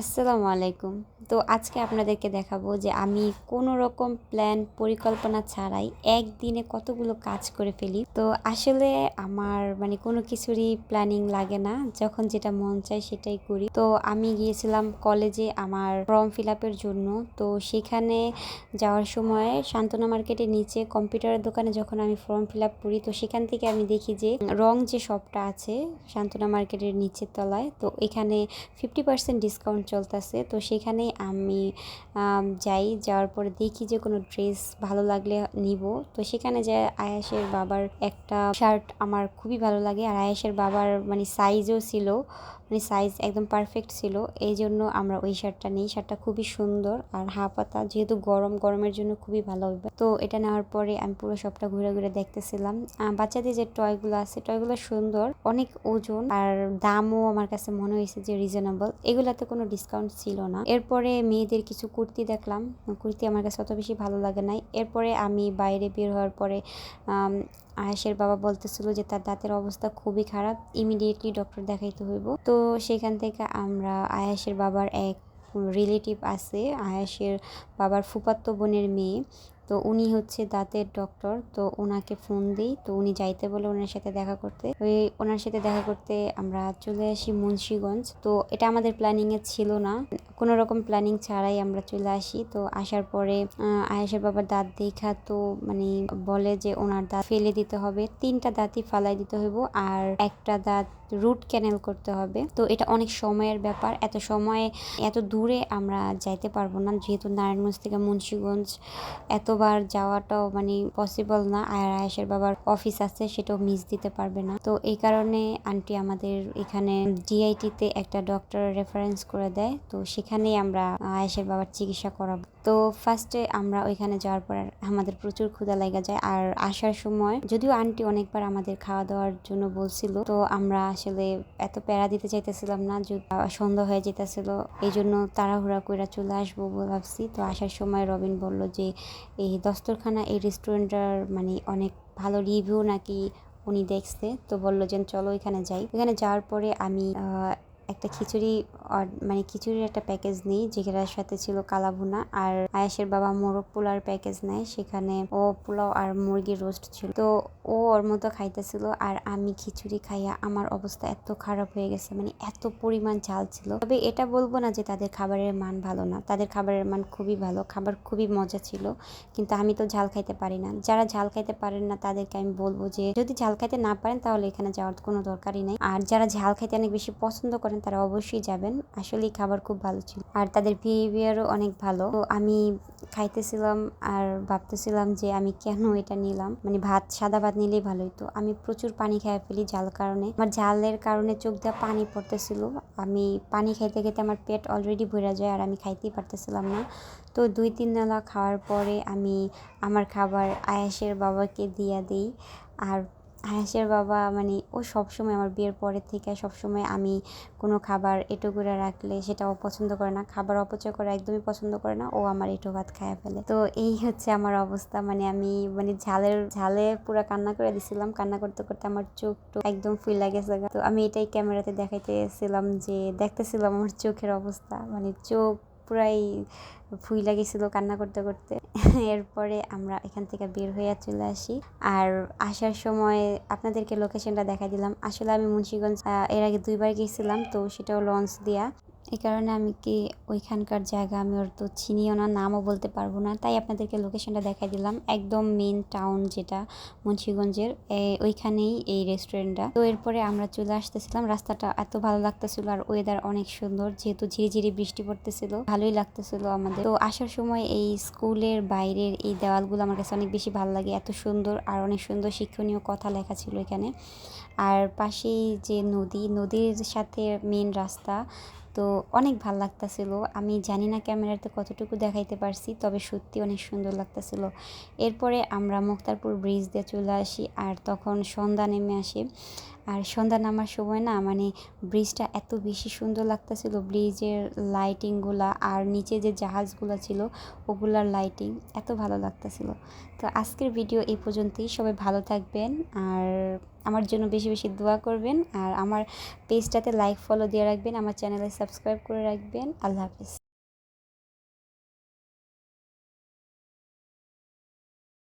আসসালামু আলাইকুম। তো আজকে আপনাদেরকে দেখাবো যে আমি কোনো রকম প্ল্যান পরিকল্পনা ছাড়াই একদিনে কতগুলো কাজ করে ফেলি। তো আসলে আমার মানে কোনো কিছুরই প্ল্যানিং লাগে না। যখন যেটা মন চায় সেটাই করি। তো আমি গিয়েছিলাম কলেজে আমার ফর্ম ফিল আপের জন্য। তো সেখানে যাওয়ার সময় শান্তনা মার্কেটের নিচে কম্পিউটারের দোকানে যখন আমি ফর্ম ফিল আপ করি, তো সেখান থেকে আমি দেখি যে রং যে শপটা আছে শান্তনা মার্কেটের নিচের তলায়, তো এখানে ফিফটি পার্সেন্ট ডিসকাউন্ট চলতেছে। তো সেখানে আমি যাই, যাওয়ার পরে দেখি যে কোনো ড্রেস ভালো লাগলে নিব। তো সেখানে যে আয়াসের বাবার একটা শার্ট আমার খুবই ভালো লাগে। আর আয়াসের বাবার মানে সাইজও ছিল মানে সাইজ একদম পারফেক্ট ছিল। এই জন্য আমরা ওই শার্টটা নিই। শার্টটা খুবই সুন্দর আর হাফাতা যেহেতু গরম, গরমের জন্য খুবই ভালো হবে। তো এটা নেওয়ার পরে আমি পুরো সবটা ঘুরে ঘুরে দেখতেছিলাম। বাচ্চাদের যে টয়গুলো আছে টয়গুলো সুন্দর, অনেক ওজন, আর দামও আমার কাছে মনে হয়েছে যে রিজনেবল এগুলাতে কোনো ডিসকাউন্ট ছিল না। এরপরে মেয়েদের কিছু কুর্তি দেখলাম। কুর্তি আমার কাছে অত বেশি ভালো লাগে নাই। এরপরে আমি বাইরে বের হওয়ার পরে আয়াসের বাবা বলতেছিল যে তার দাঁতের অবস্থা খুবই খারাপ ইমিডিয়েটলি ডক্টর দেখাইতে হইব। তো সেখান থেকে আমরা আয়াসের বাবার এক রিলেটিভ আছে আয়াসের বাবার ফুপাত্ত বোনের মেয়ে। তো উনি হচ্ছে দাঁতের ডক্টর তো ওনাকে ফোন দিই। তো উনি যাইতে বলে ওনার সাথে দেখা করতে। ওই ওনার সাথে দেখা করতে আমরা চলে আসি মুন্সীগঞ্জ। তো এটা আমাদের প্ল্যানিংয়ে ছিল না। কোনো রকম প্ল্যানিং ছাড়াই আমরা চলে আসি। তো আসার পরে আয়েশের বাবার দাঁত দেখা তো মানে বলে যে ওনার দাঁত ফেলে দিতে হবে। তিনটা দাঁতই ফালাই দিতে হইব আর একটা দাঁত রুট ক্যানেল করতে হবে। তো এটা অনেক সময়ের ব্যাপার। এত সময়ে এত দূরে আমরা যাইতে পারব না। যেহেতু নারায়ণগঞ্জ থেকে মুন্সীগঞ্জ এতবার যাওয়াটাও মানে পসিবল না। আর আয়েশের বাবার অফিস আছে, সেটাও মিস দিতে পারবে না। তো এই কারণে আন্টি আমাদের এখানে ডিআইটিতে একটা ডক্টর রেফারেন্স করে দেয়। তো সেখানেই আমরা আয়েশের বাবার চিকিৎসা করাবো। তো ফার্স্টে আমরা ওইখানে যাওয়ার পর আমাদের প্রচুর ক্ষুধা লেগে যায়। আর আসার সময় যদিও আন্টি অনেকবার আমাদের খাওয়া দাওয়ার জন্য বলছিল, তো আমরা আসলে এত প্যারা দিতে চাইতেছিলাম না সন্ধ্যা হয়ে যেতেছিল এই জন্য তাড়াহুড়া করে চলে আসব ভাবছি। তো আসার সময় রবিন বলল যে, এই দস্তরখানা, এই রেস্টুরেন্টটার মানে অনেক ভালো রিভিউ নাকি উনি দেখছে। তো বলল যে, চলো এখানে যাই। এখানে যাওয়ার পরে আমি একটা খিচুড়ি মানে খিচুড়ির একটা প্যাকেজ নিই, যেটার সাথে ছিল কালাভুনা আর আয়াসের বাবা মোরগ পোলার প্যাকেজ নেয়। সেখানে ও পোলাও আর মুরগির রোস্ট ছিল। তো ও ওর মতো খাইতেছিল আর আমি খিচুড়ি খাইয়া আমার অবস্থা এত খারাপ হয়ে গেছে মানে এত পরিমাণ ঝাল ছিল। তবে এটা বলব না যে তাদের খাবারের মান ভালো না। তাদের খাবারের মান খুবই ভালো, খাবার খুবই মজা ছিল, কিন্তু আমি তো ঝাল খাইতে পারি না। যারা ঝাল খাইতে পারেন না, তাদেরকে আমি বলব যে, যদি ঝাল খাইতে না পারেন, তাহলে এখানে যাওয়ার কোনো দরকারই নেই। আর যারা ঝাল খাইতে অনেক বেশি পছন্দ করেন করেন তারা অবশ্যই যাবেন। আসলেই খাবার খুব ভালো ছিল। আর তাদের বিহেভিয়ারও অনেক ভালো। তো আমি খাইতেছিলাম আর ভাবতেছিলাম যে আমি কেন এটা নিলাম? মানে ভাত, সাদা ভাত নিলেই ভালো হতো আমি প্রচুর পানি খেয়ে ফেলি জাল কারণে। আমার জালের কারণে চোখ দিয়ে পানি পড়তেছিল। আমি পানি খাইতে খেতে আমার পেট অলরেডি ভরে যায় আর আমি খাইতেই পারতেছিলাম না। তো দুই, তিন নালা খাওয়ার পরে আমি আমার খাবার আয়াসের বাবাকে দিয়ে দিই। আর হাঁসের বাবা মানে ও সবসময় আমার বিয়ের পরের থেকে সবসময় আমি কোনো খাবার এটো করে রাখলে সেটা ও পছন্দ করে না। খাবার অপচয় করে একদমই পছন্দ করে না, ও আমার এটো ভাত খায় ফেলে। তো এই হচ্ছে আমার অবস্থা মানে আমি মানে ঝালের, ঝালে পুরো কান্না করে দিছিলাম। কান্না করতে করতে আমার চোখ টো একদম ফুল লাগেছে তো আমি এটাই ক্যামেরাতে দেখাইতেছিলাম যে, দেখতেছিলাম আমার চোখের অবস্থা। মানে চোখ পুরাই ফুইলা লাগিয়েছিল কান্না করতে করতে। এরপরে আমরা এখান থেকে বের হয়ে চলে আসি। আর আসার সময় আপনাদেরকে লোকেশনটা দেখা দিলাম। আসলে আমি মুন্সিগঞ্জ এর আগে দুইবার গেছিলাম তো সেটাও লঞ্চ দেওয়া এই কারণে আমি কি ওইখানকার জায়গা আমি ওর তো চিনিও না, নামও বলতে পারব না। তাই আপনাদেরকে লোকেশনটা দেখাই দিলাম। একদম মেন টাউন যেটা মুন্সীগঞ্জের ওইখানেই এই রেস্টুরেন্টটা তো এরপরে আমরা চলে আসতেছিলাম। রাস্তাটা এত ভালো লাগতেছিল আর ওয়েদার অনেক সুন্দর, যেহেতু ঝিরিঝিরি বৃষ্টি পড়তেছিল, ভালোই লাগতেছিল আমাদের। তো আসার সময় এই স্কুলের বাইরের এই দেওয়ালগুলো আমার কাছে অনেক বেশি ভালো লাগে। এত সুন্দর আর অনেক সুন্দর শিক্ষণীয় কথা লেখা ছিল এখানে। আর পাশেই যে নদী, নদীর সাথে মেন রাস্তা তো অনেক ভালো লাগতেছিল। আমি জানি না ক্যামেরাতে কতটুকু দেখাইতে পারছি, তবে সত্যি অনেক সুন্দর লাগতেছিল। এরপরে আমরা মুক্তারপুর ব্রিজ দিয়ে চলে আসি, আর তখন সন্ধ্যা নেমে আসে। আর সন্ধ্যা নামার সময় না মানে ব্রিজটা এত বেশি সুন্দর লাগতেছিল ব্রিজের লাইটিংগুলা আর নিচে যে জাহাজগুলো ছিল, ওগুলার লাইটিং এত ভালো লাগতেছিল। তো আজকের ভিডিও এই পর্যন্তই। সবাই ভালো থাকবেন আর আমার জন্য বেশি বেশি দোয়া করবেন আর আমার পেজটাতে লাইক ফলো দিয়ে রাখবেন, আমার চ্যানেলে সাবস্ক্রাইব করে রাখবেন। আল্লাহ হাফিজ।